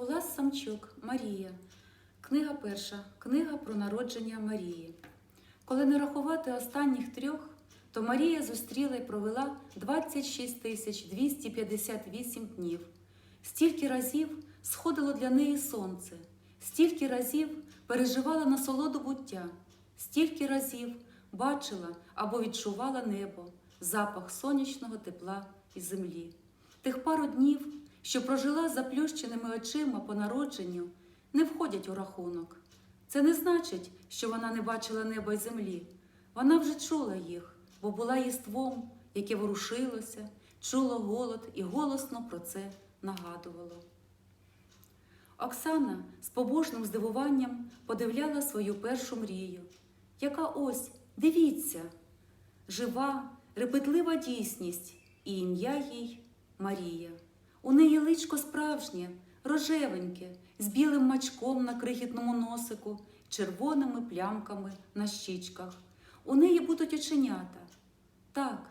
Улас Самчук, Марія. Книга перша. Книга про народження Марії. Коли не рахувати останніх трьох, то Марія зустріла і провела 26 тисяч 258 днів. Стільки разів сходило для неї сонце, стільки разів переживала насолоду буття, стільки разів бачила або відчувала небо, запах сонячного тепла і землі. Тих пару днів, що прожила заплющеними очима по народженню, не входять у рахунок. Це не значить, що вона не бачила неба й землі. Вона вже чула їх, бо була єством, яке ворушилося, чуло голод і голосно про це нагадувало. Оксана з побожним здивуванням подивляла свою першу мрію, яка ось, дивіться, жива, репетлива дійсність, і ім'я їй Марія. У неї личко справжнє, рожевеньке, з білим мачком на крихітному носику, червоними плямками на щічках. У неї будуть оченята. Так,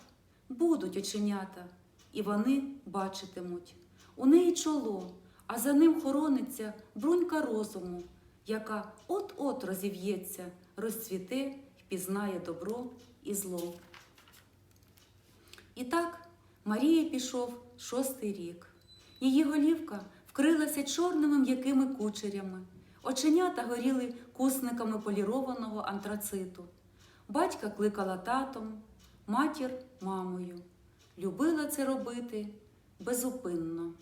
будуть оченята, і вони бачитимуть. У неї чоло, а за ним хорониться брунька розуму, яка от-от розів'ється, розцвіте й пізнає добро і зло. І так Марії пішов шостий рік. Її голівка вкрилася чорними м'якими кучерями, оченята горіли кусниками полірованого антрациту. Батька кликала татом, матір мамою. Любила це робити безупинно.